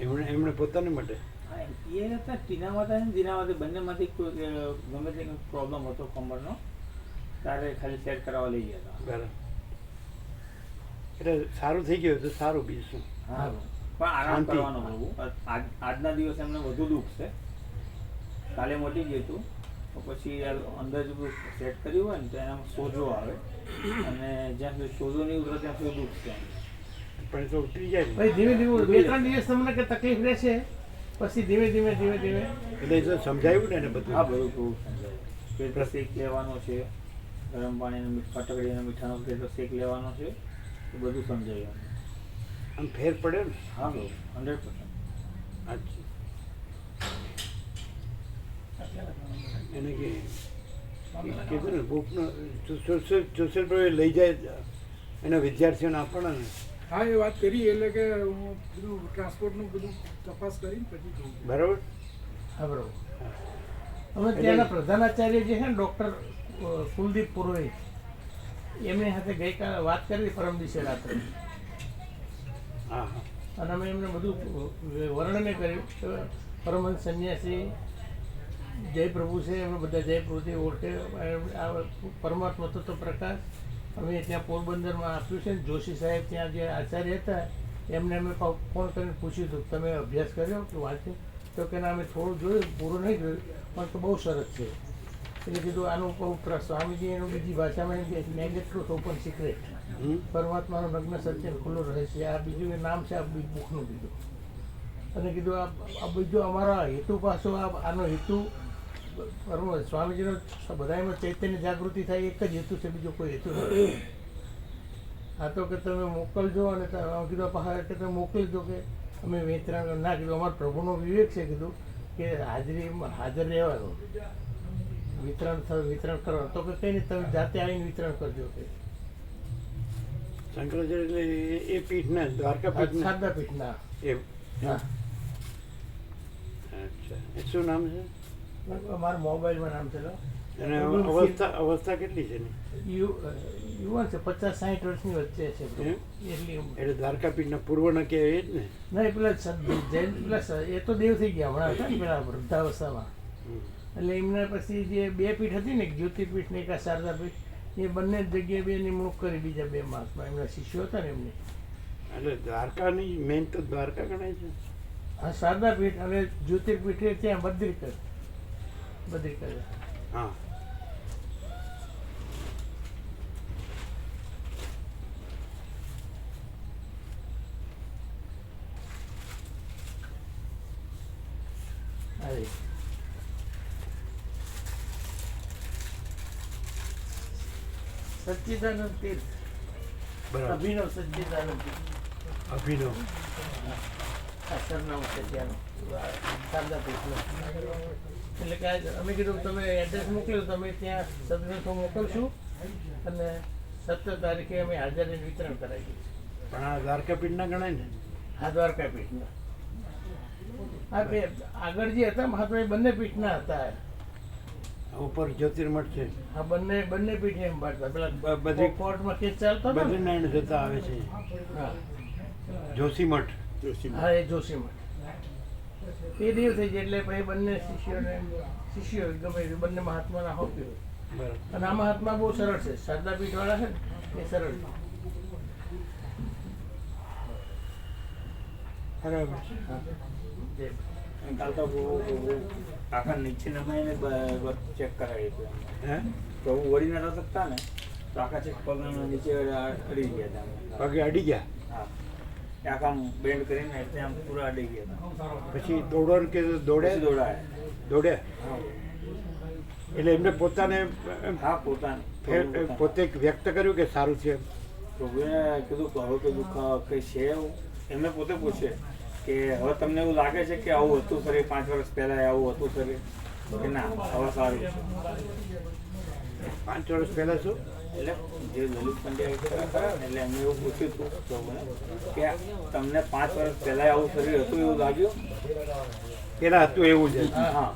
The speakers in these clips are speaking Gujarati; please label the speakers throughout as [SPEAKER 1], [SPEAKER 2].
[SPEAKER 1] એમણે એમણે પોતાને માટે?
[SPEAKER 2] એ હતા ટીના માતા અને જીના માતા બંનેમાંથી કોઈ ગમે તે પ્રોબ્લેમ હતો કમરનો ત્યારે ખાલી સેટ કરાવવા લઈ ગયા હતા.
[SPEAKER 1] બરાબર. એટલે સારું થઈ ગયું તો સારું બીજું શું?
[SPEAKER 2] હા પણ આરામ કરવાનો બહુ. આજના દિવસે એમને વધુ દુઃખ છે. કાલે મટી ગયું હતું તો પછી અંદર જો સેટ કર્યું હોય ને તો એનામાં સોજો આવે. અને જ્યાં સુધી સોજો નહીં ઉતરે ત્યાં સુધી દુઃખ છે.
[SPEAKER 1] પણ એ તો ઉતરી જાય ને
[SPEAKER 3] પછી ધીમે ધીમે બે ત્રણ દિવસ તમને કે તકલીફ રહેશે પછી ધીમે ધીમે ધીમે ધીમે
[SPEAKER 1] એટલે જો સમજાવ્યું ને એને
[SPEAKER 2] હા
[SPEAKER 1] બધું
[SPEAKER 2] બધું થોડું સમજાય પેટનો શેક લેવાનો છે ગરમ પાણીનો મીઠ ફટકડીનો મીઠાનો પેટનો શેક લેવાનો છે એ બધું સમજાયું
[SPEAKER 1] આમ ફેર પડે ને
[SPEAKER 2] હા બહુ હંડ્રેડ પર્સન્ટ
[SPEAKER 1] એને કે કીધું ને બુકનો સોશિયલ પ્રવે લઈ જાય એના વિદ્યાર્થીઓને આપવાના ને
[SPEAKER 4] હા એ વાત કરી એટલે કે હું બધું ટ્રાન્સપોર્ટનું બધું તપાસ કરીને પછી જોઉં.
[SPEAKER 1] બરાબર?
[SPEAKER 3] હા બરાબર. અમે ત્યાંના પ્રધાનાચાર્ય જે છે ને ડૉક્ટર કુલદીપ પુરોહિત એમની સાથે ગઈકાલે વાત કરી પરમ દિવસે રાત્રે.
[SPEAKER 1] હા હા.
[SPEAKER 3] અને અમે એમને બધું વર્ણન કર્યું. કે પરમહંસ સંન્યાસી જય પ્રભુ છે એમને બધા જય પ્રભુથી ઓળખે આ પરમાત્મા તત્વ પ્રકાશ અમે ત્યાં પોરબંદરમાં આપ્યું છે ને જોશી સાહેબ ત્યાં જે આચાર્ય હતા એમને અમે ફોન કરીને પૂછ્યું હતું તમે અભ્યાસ કર્યો? કે વાંચ્યું તો કે ના અમે થોડું જોયું પૂરું નહીં જોયું પણ તો બહુ સરસ છે. એટલે કીધું આનું બહુ સ્વામીજી એનું બીજી ભાષામાં નેગેટ ટ્રુથ ઓપન સિક્રેટ પરમાત્માનું લગ્ન સત્ય ખુલ્લું રહે છે. આ બીજું એ નામ છે આ બુકનું કીધું અને કીધું આ આ બીજું અમારા હેતુ પાછો આનો હેતુ પરમ સ્વામીજીનો બધામાં ચૈતન્ય જાગૃતિ થાય એક જ હેતુ છે બીજો કોઈ હેતુ નથી. આ તો કે તમે મોકલજો અને કીધું પહાડ કે તમે મોકલજો કે અમે વેતરણ ના કીધું. અમારા પ્રભુનો વિવેક છે કીધું કે હાજરી હાજર રહેવાનું. વિતરણ થયું વિતરણ કરવાનું. તો કે કંઈ નહીં તમે જાતે આવીને વિતરણ કરજો કે.
[SPEAKER 1] શંકરાચાર્ય એટલે એ- પીઠના દ્વારકા પીઠના?
[SPEAKER 3] શારદા પીઠના.
[SPEAKER 1] એ
[SPEAKER 3] હા.
[SPEAKER 1] અચ્છા. એ શું નામ છે?
[SPEAKER 3] મારા મોબાઈલમાં નામ છે લો.
[SPEAKER 1] અને અવસ્થા અવસ્થા કેટલી છે
[SPEAKER 3] યુવાન છે પચાસ સાઠ વર્ષની વચ્ચે છે એટલી
[SPEAKER 1] એટલે દ્વારકા પીઠના પૂર્વના કે એ જ ને?
[SPEAKER 3] ના પેલા જૈન પેલા એ તો દેવ થઈ ગયા હમણાં હતા ને પેલા વૃદ્ધાવસ્થામાં. એટલે એમના પછી જે બે પીઠ હતી ને જ્યોતિપીઠ ને એક શારદા પીઠ એ બંને જગ્યાએ બે નિમણૂક કરી બીજા બે માસમાં. એમના શિષ્યો હતા ને એમને.
[SPEAKER 1] એટલે દ્વારકાની મેન તો દ્વારકા ગણાય છે.
[SPEAKER 3] હા શારદા પીઠ અને જ્યોતિર્પીઠ એ ત્યાં બદ્રિકર બદ્રિકર
[SPEAKER 1] હા.
[SPEAKER 3] હા સચ્ચિદાનંદ તીર્થ. અભિનવ સચ્ચિદાનંદ
[SPEAKER 1] અભિનવ.
[SPEAKER 3] આ સરનામું છે ત્યાંનું. શારદા પીઠનું એટલે કે અમે કીધું તમે એડ્રેસ મોકલ્યું તમે ત્યાં સદગ્રંથો મોકલશું અને સત્તર તારીખે અમે હાજરીનું વિતરણ કરાવીએ
[SPEAKER 1] પણ આ દ્વારકા પીઠના ગણાય ને?
[SPEAKER 3] આ દ્વારકા પીઠના. હા બે આગળ જે હતા મહાત્મા એ બંને પીઠના હતા.
[SPEAKER 1] આ ઉપર જ્યોતિર્મઠ છે.
[SPEAKER 3] આ બંને બંને પીઠે એમ પાડતા. પેલા
[SPEAKER 1] બધી-
[SPEAKER 3] કોર્ટમાં કેસ ચાલતો?
[SPEAKER 1] બદ્રીનારાયણ જતા આવે છે.
[SPEAKER 3] હા.
[SPEAKER 1] જોશીમઠ
[SPEAKER 3] હા એ જોશીમાં એ દિવસે જાય એટલે પછી બંને શિષ્યોને શિષ્યો ગમે તે બંને મહાત્માને આપ્યું
[SPEAKER 1] બરાબર.
[SPEAKER 3] અને આ મહાત્મા બહુ સરળ છે. શારદા પીઠ વાળા છે ને એ સરળ છે.
[SPEAKER 1] બરાબર.
[SPEAKER 3] હા. જે
[SPEAKER 2] કાલ તો આખા નીચે નમાઈને ચેક કરાવી.
[SPEAKER 1] હે?
[SPEAKER 2] તો હું વળી નતા શકતા ને તો આખા ચેક પગ નીચે અડ- ગયા
[SPEAKER 1] પગે અડી ગયા?
[SPEAKER 2] હા. એ આખા બેન્ડ કરીને એટલે આમ પૂરા અડી ગયા
[SPEAKER 1] પછી દોડો કે દોડે?
[SPEAKER 2] દોડાય.
[SPEAKER 1] દોડે? એટલે એમને પોતાને
[SPEAKER 2] હા પોતાને.
[SPEAKER 1] પોતે વ્યક્ત કર્યું કે સારું છે.
[SPEAKER 2] પ્રભુએ કીધું કે દુઃખ કંઈ છે એવું? એમને પોતે પૂછે કે હવે તમને એવું લાગે છે કે આવું હતું શરીર? પાંચ વર્ષ પહેલા આવું હતું શરીર? કે ના હવે સારું
[SPEAKER 1] પાંચ વર્ષ પહેલા શું?
[SPEAKER 2] એટલે જે લલિત પંડ્યા એટલે એમને એવું પૂછ્યું હતું સૌને કે તમને પાંચ વર્ષ પહેલા આવું શરીર હતું એવું લાગ્યું?
[SPEAKER 1] પેલા હતું એવું જ.
[SPEAKER 2] હા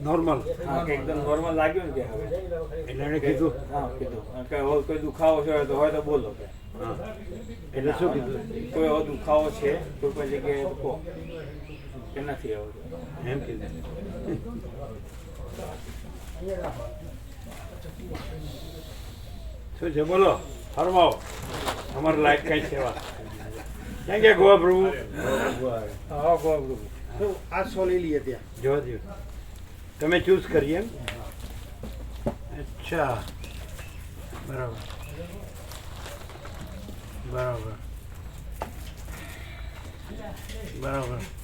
[SPEAKER 1] નોર્મલ
[SPEAKER 2] હા કે એકદમ નોર્મલ લાગ્યું ને કે હવે?
[SPEAKER 1] એટલે એણે કીધું.
[SPEAKER 2] હા કીધું. કે હવે કોઈ દુખાવો છે તો હોય તો બોલો. કે
[SPEAKER 1] એટલે શું કીધું?
[SPEAKER 2] કોઈ હવે દુખાવો છે કોઈ કોઈ જગ્યાએ કહો. કે નથી હવે.
[SPEAKER 1] એમ કીધું. શું છે? બોલો. ફરમાવો. અમારે લાયક કઈ સેવા ક્યાં ગયા ગોવા પ્રભુ
[SPEAKER 3] હા ગોવા પ્રભુ આ સોલી લઈએ ત્યાં.
[SPEAKER 1] જોવા દો તમે ચૂઝ કરી એમ? અચ્છા. બરાબર. બરાબર. બરાબર.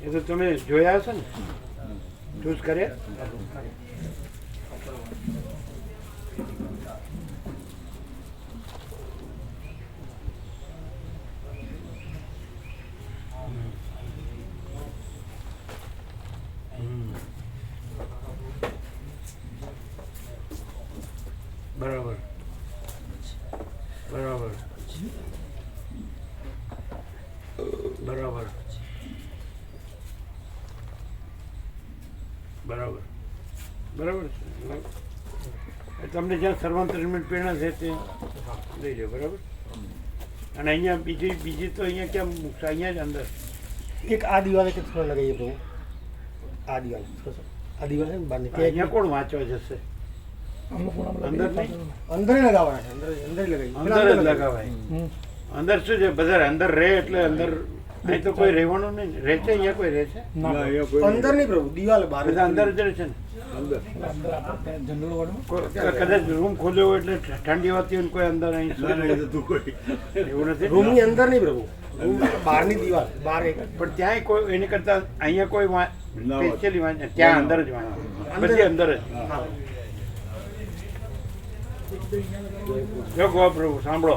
[SPEAKER 1] એ તો તમે જોયા હશે ને? ચૂઝ કર્યા હમ. બરાબર બરાબર બરાબર. બરાબર. બરાબર છે. તમને જ્યાં સર્વાંતરમેન્ટ પ્રેરણા છે તે લઈ લો બરાબર? અને અહીંયા બીજી બીજી તો અહીંયા ક્યાં મૂકશે? અહીંયા જ અંદર.
[SPEAKER 3] એક આ દિવાલે કે થોડા લગાવીએ પ્રભુ આ દિવાલ આ દિવાલ છે ને બહારની
[SPEAKER 1] અહીંયા કોણ વાંચવા જશે? અંદર
[SPEAKER 3] લગાવવાના છે અંદર અંદર લગાવી
[SPEAKER 1] અંદર લગાવાય. અંદર શું છે? બધા અંદર રહે એટલે અંદર અહીં તો કોઈ રહેવાનું નહીં. રહે છે અહીંયા કોઈ રહે છે?
[SPEAKER 3] અંદર નહીં પ્રભુ દિવાલ બહાર
[SPEAKER 1] અંદર જ રહે છે ને? કદાચ રૂમ ખોલ્યો હોય એટલે ઠંડી હોય ને કોઈ અંદર અહીં. એવું નથી?
[SPEAKER 3] રૂમની અંદર નહીં પ્રભુ બહારની દિવાલ બહાર
[SPEAKER 1] પણ ત્યાંય કોઈ એની કરતા અહીંયા કોઈ સ્પેશિયલી વાંચે. ત્યાં અંદર જ વાંચે. બધી અંદર જ.
[SPEAKER 3] હા.
[SPEAKER 1] જો ગો પ્રભુ સાંભળો.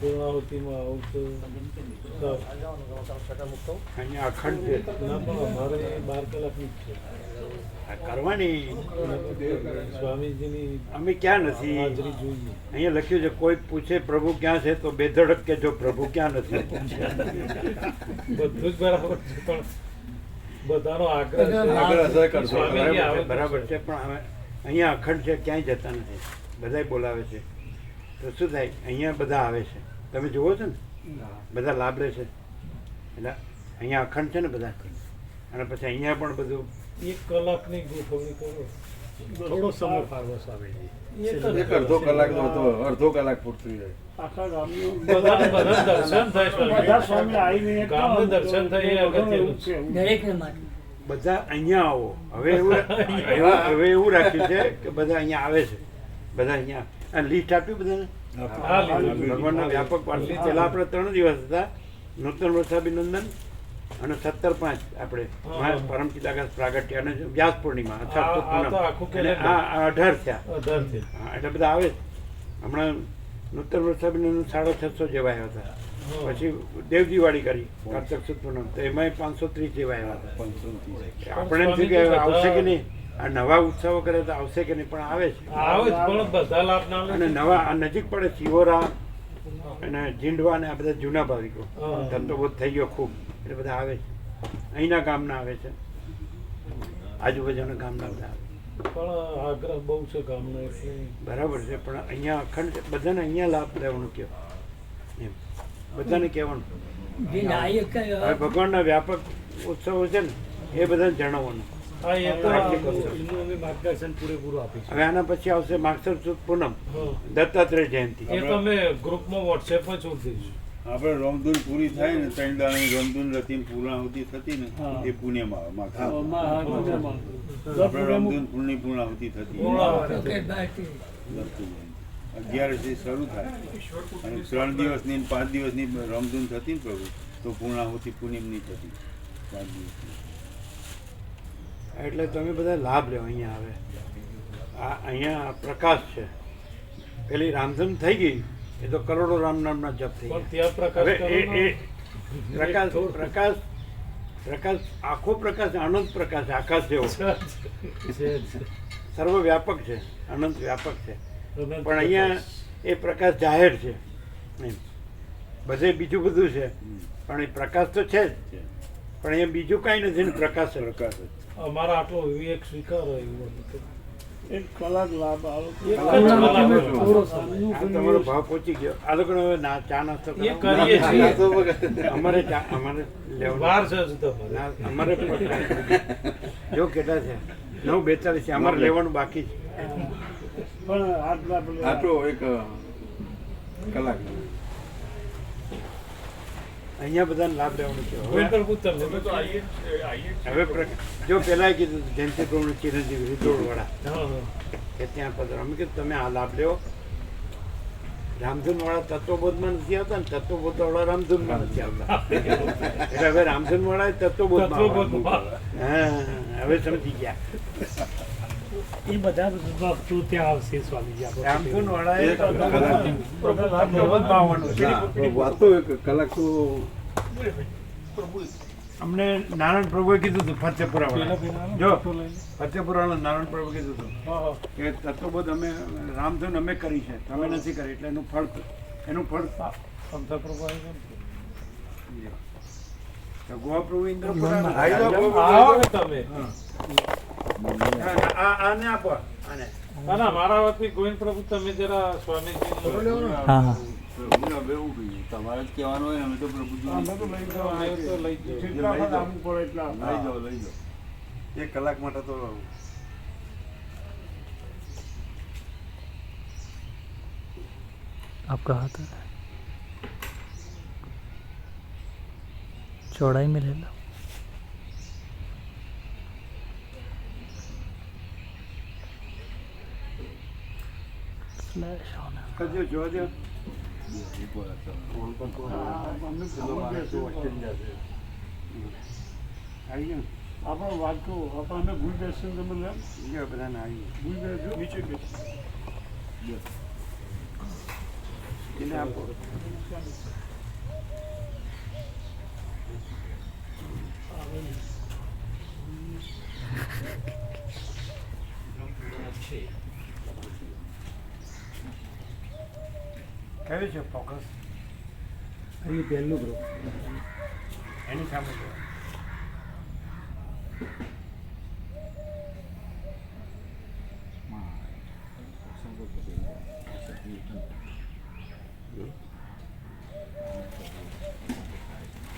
[SPEAKER 5] પૂર્ણાવતીમાં આવું તો
[SPEAKER 1] અહીંયા અખંડ છે.
[SPEAKER 5] ના પણ અમારે બાર કલાકની જ છે.
[SPEAKER 1] આ કરવાની.
[SPEAKER 5] સ્વામીજીની
[SPEAKER 1] અમે ક્યાં નથી? અહીંયા લખ્યું છે કોઈ પૂછે પ્રભુ ક્યાં છે તો બેધડક કે જો પ્રભુ ક્યાં નથી?
[SPEAKER 5] બધું જ બરાબર છે પણ બધાનો આગ્રહ સ્વામીજી આવે
[SPEAKER 1] બરાબર છે પણ હવે અહીંયા અખંડ છે ક્યાંય જતા નથી. બધાય બોલાવે છે. તો શું થાય? અહીંયા બધા આવે છે. તમે જુઓ છો ને? બધા લાભ લે છે. એટલે અહીંયા અખંડ છે ને બધા અને પછી અહીંયા પણ બધું
[SPEAKER 5] એક કલાકની ગોઠવણી કરો. થોડો સમય ફાળવો સ્વામીજી
[SPEAKER 4] એક અડધો કલાક નો હતો અડધો કલાક પૂરતું જાય.
[SPEAKER 5] આખા ગામનું બધા દર્શન થાય ગામનું દર્શન થાય અગત્યનું છે.
[SPEAKER 6] દરેકને માટે
[SPEAKER 1] બધા અહીંયા આવો. હવે એવું હવે- હવે એવું રાખ્યું છે કે બધા અહીંયા આવે છે. બધા અહીંયા આ લિસ્ટ આપ્યું બધાને? ભગવાનના વ્યાપક વાર્ષિક પહેલાં આપણે ત્રણ દિવસ હતા. નૂતન વર્ષાભિનંદન અને સત્તર પાંચ આપણે
[SPEAKER 5] પરમ
[SPEAKER 1] પરમપિતાકાશ પ્રાગટ્ય અને વ્યાસ પૂર્ણિમા. અને અઢાર થયા. એટલે બધા આવે હમણાં નૂતન વર્ષાભિનંદન સાડા છસો જેવા આવ્યા હતા.
[SPEAKER 5] પછી
[SPEAKER 1] પછી દેવજીવાળી કરી કાર્તક સુદ પૂનમ. તો એમાંય પાંચસો ત્રીસ જેવા આવ્યા હતા. આપણે એમ થયું કે આવશે કે નહીં? આ નવા ઉત્સવો કરે તો આવશે કે નહીં? પણ આવે છે.
[SPEAKER 5] આવે જ પણ બધા લાભ ના
[SPEAKER 1] અને નવા આ નજીક પડે શિવોરા અને જીંડવા ને આ બધા જૂના ભાવિકો. ધંધો બહુ થઈ ગયો ખૂબ. એટલે બધા આવે છે. અહીંના ગામના આવે છે. આજુબાજુના ગામના બધા આવે
[SPEAKER 5] પણ આગ્રહ બહુ છે ગામનો એટલે.
[SPEAKER 1] બરાબર છે પણ અહીંયા અખંડ છે. બધાને અહીંયા લાભ લેવાનું કહો એમ. બધાને કહેવાનું. ભગવાનના વ્યાપક ઉત્સવો છે ને એ બધાને જણાવવાનું. હવે આના પછી આવશે માગસર સુદ પૂનમ દત્તાત્રેય જયંતિ.
[SPEAKER 5] એ તો અમે ગ્રુપમાં વોટ્સએપ પર છોડી દઈશું.
[SPEAKER 7] આપણે રમધૂન પૂરી થાય ને ત્રણ દાડાની રમધૂન રતી પૂર્ણાહુતિ થતી ને એ પુણ્યમાં. આપણે રમધૂન પૂર્ણની પૂર્ણાહુતિ થતી. અગિયારસથી શરૂ થાય. અને ત્રણ દિવસની ને પાંચ દિવસની રમધૂન થતી ને પ્રભુ તો પૂર્ણાહુતિ પૂર્ણિમની થતી. પાંચ દિવસની.
[SPEAKER 1] એટલે તમે બધા લાભ લેવા અહીંયા આવે. આ અહીંયા પ્રકાશ છે. પેલી રામધન થઈ ગઈ એ તો કરોડો રામ નામના જપ થઈ ગયા.
[SPEAKER 5] પ્રકાશ.
[SPEAKER 1] પ્રકાશ પ્રકાશ આખો પ્રકાશ આનંદ પ્રકાશ આકાશ જેવો.
[SPEAKER 5] સર્વવ્યાપક છે.
[SPEAKER 1] સર્વ વ્યાપક છે અનંત વ્યાપક છે. પણ અહીંયા એ પ્રકાશ જાહેર છે. બધે બીજું બધું છે. પણ એ પ્રકાશ તો છે જ.
[SPEAKER 7] છે.
[SPEAKER 1] પણ અહીંયા બીજું કાંઈ નથી ને પ્રકાશ.
[SPEAKER 7] પ્રકાશ જ.
[SPEAKER 5] અમારા આટલો વિવેક સ્વીકારો એવું હતું.
[SPEAKER 4] એક કલાક લાભ આવો
[SPEAKER 5] એક કલાક
[SPEAKER 1] તમારો ભાવ પહોંચી ગયો. આ લોકોને હવે ના ચા નાસ્તો
[SPEAKER 5] એ કરીએ છીએ.
[SPEAKER 1] અમારે ચા અમારે લેવાનું.
[SPEAKER 5] વાર છે
[SPEAKER 1] અમારે પણ- જો કેટલા છે? નવ બેતાલીસ છે. અમારે લેવાનું બાકી છે.
[SPEAKER 4] પણ આટલા
[SPEAKER 7] આટલો એક કલાક.
[SPEAKER 1] અહીંયા બધાને લાભ લેવાનો છે. હવે જો પેલા કીધું જયંતિ પ્રભુ ચિરંજીવી
[SPEAKER 5] હા.
[SPEAKER 1] કે ત્યાં પધારો. અમે કીધું તમે આ લાભ લ્યો. રામધૂન વાળા તત્વબોધમાં નથી આવતા ને તત્વબોધ વાળા રામધૂનમાં નથી આવતા. એટલે હવે રામધૂન વાળા તત્વબોધમાં.
[SPEAKER 5] તત્વબોધમાં.
[SPEAKER 1] હા હવે સમજી ગયા.
[SPEAKER 5] એ બધા ભક્તો ત્યાં આવશે સ્વામીજી
[SPEAKER 1] અમને નારાયણ પ્રભુએ કીધું હતું ફતેપુરા જો
[SPEAKER 5] ફોટો
[SPEAKER 1] ફતેપુરા નારાયણ પ્રભુ કીધું હતું.
[SPEAKER 5] હા, હા.
[SPEAKER 1] કે તત્વબોધ અમે રામધૂન અમે કરી છે. તમે નથી કરી એટલે એનું ફળ એનું ફળ
[SPEAKER 5] પ્રભુ
[SPEAKER 1] ગોવા પ્રભુ ઇન્દ્ર
[SPEAKER 5] તમે.
[SPEAKER 1] આને આપો આને
[SPEAKER 5] ના ના મારા વતી ગોવિંદ પ્રભુ તમે જરા સ્વામીજી
[SPEAKER 6] હા હા
[SPEAKER 7] પ્રભુને હવે એવું કહ્યું તમારે જ કહેવાનું હોય ને અમે તો પ્રભુજી
[SPEAKER 4] અમે તો લઈ જવા
[SPEAKER 5] તો લઈ જજો.
[SPEAKER 4] જેટલા વખત આવવું પડે એટલા
[SPEAKER 7] લઈ જાઓ લઈ જાઓ એક કલાક માટે તો
[SPEAKER 6] आपका हाथ है चौड़ाई में ले लो
[SPEAKER 4] Kaçıyor çoğu
[SPEAKER 1] diyor. Aynen.
[SPEAKER 4] Ama vakti o. Ama gülbe sındı mı lan?
[SPEAKER 1] Yok ben aynen. Gülbe
[SPEAKER 4] diyor. Niçe geç? Yok.
[SPEAKER 1] Yine yapalım. કયું છે ફોકસ?
[SPEAKER 3] એની પહેલું ગ્રુપ
[SPEAKER 1] એની સામે.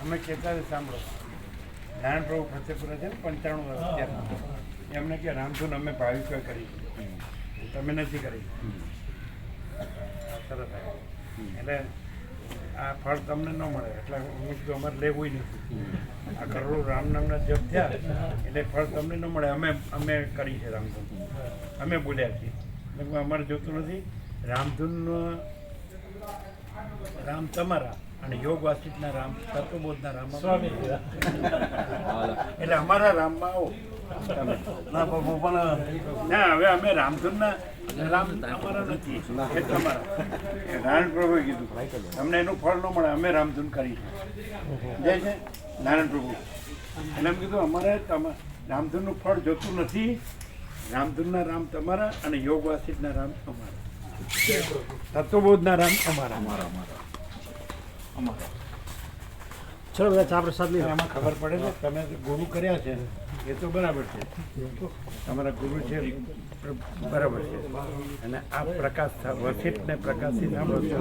[SPEAKER 1] અમે કહેતા સાંભળો? નારાયણ પ્રભુ ફતેપુરા છે ને પંચાણું વર્ષ એમને કે રામધૂન અમે ભાવિક કરી. તમે નથી કરી. સરસ. એટલે આ ફળ તમને ન મળે. એટલે હું કીધું અમારે લેવું નથી. આ કરોડો રામ નામના જપ થયા એટલે ફળ તમને ન મળે. અમે અમે કરી છે રામધૂન. અમે બોલ્યા છીએ. અમારે જોતું નથી. રામધૂન રામ તમારા અને યોગ વાસિતના રામ તત્વબોધના રામ.
[SPEAKER 5] સ્વામી.
[SPEAKER 1] એટલે અમારા રામમાં આવો. ના બાપુ પણ ના હવે અમે રામધૂનના રામ અમારા નથી. એ તમારા. નારાયણ પ્રભુએ કીધું. તમને એનું ફળ ન મળે અમે રામધૂન કરી જય છે. નારાયણ પ્રભુ. એમ કીધું અમારે રામધૂનનું ફળ જોતું નથી. રામધૂનના રામ તમારા અને યોગવાસિતના રામ અમારા. તત્વબોધના રામ અમારા. અમારા અમારા.
[SPEAKER 3] ચલો બધા ચા પ્રસાદ લઈ
[SPEAKER 1] એમાં ખબર પડે છે તમે ગુરુ કર્યા છે. એ તો બરાબર છે. તમારા ગુરુ છે, બરાબર છે. અને આ પ્રકાશ વર્ષિતને પ્રકાશથી સાંભળો છો.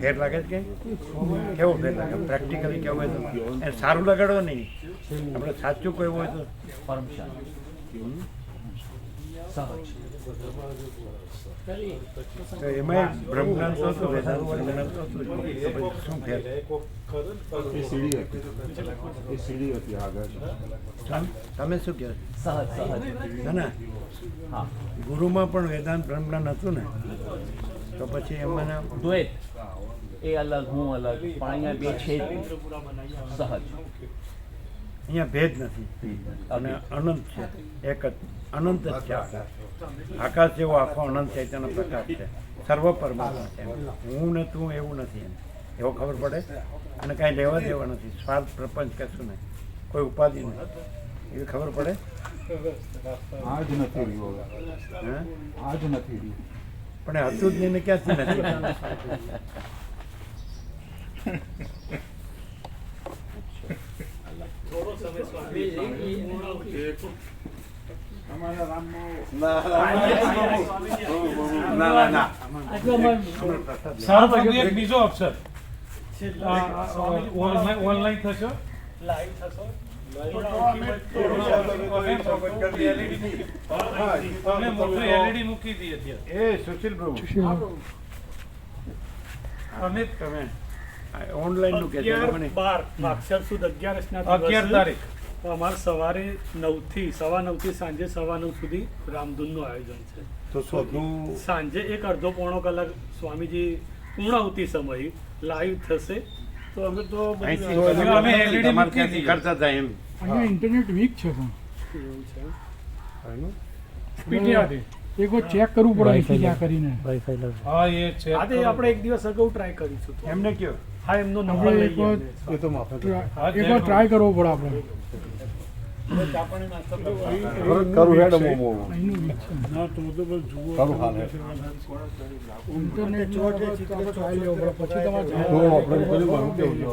[SPEAKER 1] ફેર લાગે છે કે? કેવો ફેર લાગે? પ્રેક્ટિકલી કેવું હોય તો? એ સારું લગાડો નહીં. આપણે સાચું કહેવું હોય તો? સહજ એમાં બ્રહ્મજ્ઞાન તો હતું, વેદાંત શું ફેર
[SPEAKER 8] એ સીડી હતી એ સીડી હતી આગળ
[SPEAKER 1] તમે શું કહો
[SPEAKER 6] સહજ
[SPEAKER 1] ને ગુરુમાં પણ વેદાંત બ્રહ્મજ્ઞાન હતું ને? તો પછી એમાં
[SPEAKER 6] દ્વૈત. એ અલગ હું અલગ. પણ અહીંયા બે છે સહજ.
[SPEAKER 1] અહીંયા ભેદ નથી. અને અનંત છે. એક જ અનંત જ છે આકાશ. આકાશ જેવો આખો અનંત ચૈતન્ય પ્રકાશ છે. સર્વ પરમાત્મા છે હું ને તું એવું નથી એમ. એવો ખબર પડે? અને કાંઈ લેવા દેવા નથી. સ્વાર્થ પ્રપંચ કશું નહીં. કોઈ ઉપાધિ નહીં. એવી ખબર પડે?
[SPEAKER 8] આજ નથી રહ્યું હવે.
[SPEAKER 1] હે?
[SPEAKER 8] આ નથી રહ્યું.
[SPEAKER 1] પણ એ હતું જ નહીં ક્યાંથી નથી
[SPEAKER 7] ના ના ના
[SPEAKER 5] સારું પ્રભુ એક બીજો ઓપ્શન ઓનલાઈન થશો મોટું LED મૂકી દઈએ
[SPEAKER 1] સુશીલ પ્રભુ
[SPEAKER 5] અમે
[SPEAKER 1] તમે ઓનલાઈનનું કે
[SPEAKER 9] અગિયાર
[SPEAKER 1] મને?
[SPEAKER 9] બાર માક્ષર સુદ અગિયારસના
[SPEAKER 5] અગિયાર
[SPEAKER 9] દિવસે
[SPEAKER 5] તારીખ.
[SPEAKER 9] અમાર અમારે સવારે નવથી સવા નવથી સાંજે સવા 9 સુધી રામધૂનનું આયોજન છે.
[SPEAKER 1] તો શોધવું
[SPEAKER 9] સાંજે એક અડધો પોણો કલાક સ્વામીજી પૂર્ણાહુતિ સમય લાઈવ થશે. તો અમે તો
[SPEAKER 5] અમે
[SPEAKER 1] એલઈડી
[SPEAKER 5] મૂકી
[SPEAKER 1] કરતા હતા એમ.
[SPEAKER 4] અહીંયા ઇન્ટરનેટ વીક છે પણ.
[SPEAKER 9] એવું છે.
[SPEAKER 4] પીટીઆર એક વાર ચેક કરવું પડે ત્યાં કરીને.
[SPEAKER 5] હા એ છે
[SPEAKER 9] આજે આપણે એક દિવસ અગાઉ ટ્રાય કરીશું
[SPEAKER 1] એમને કયો?
[SPEAKER 9] હા એમનો નંબર લઈ
[SPEAKER 8] એ તો માફક
[SPEAKER 4] ટ્રા- એક વાર ટ્રાય કરવો પડે આપણે.
[SPEAKER 8] કરું હેડ મોમો હાલ
[SPEAKER 4] ટ્રાય લેવો પડે. પછી તમારે
[SPEAKER 8] તો આપણે પેલું કેવું જો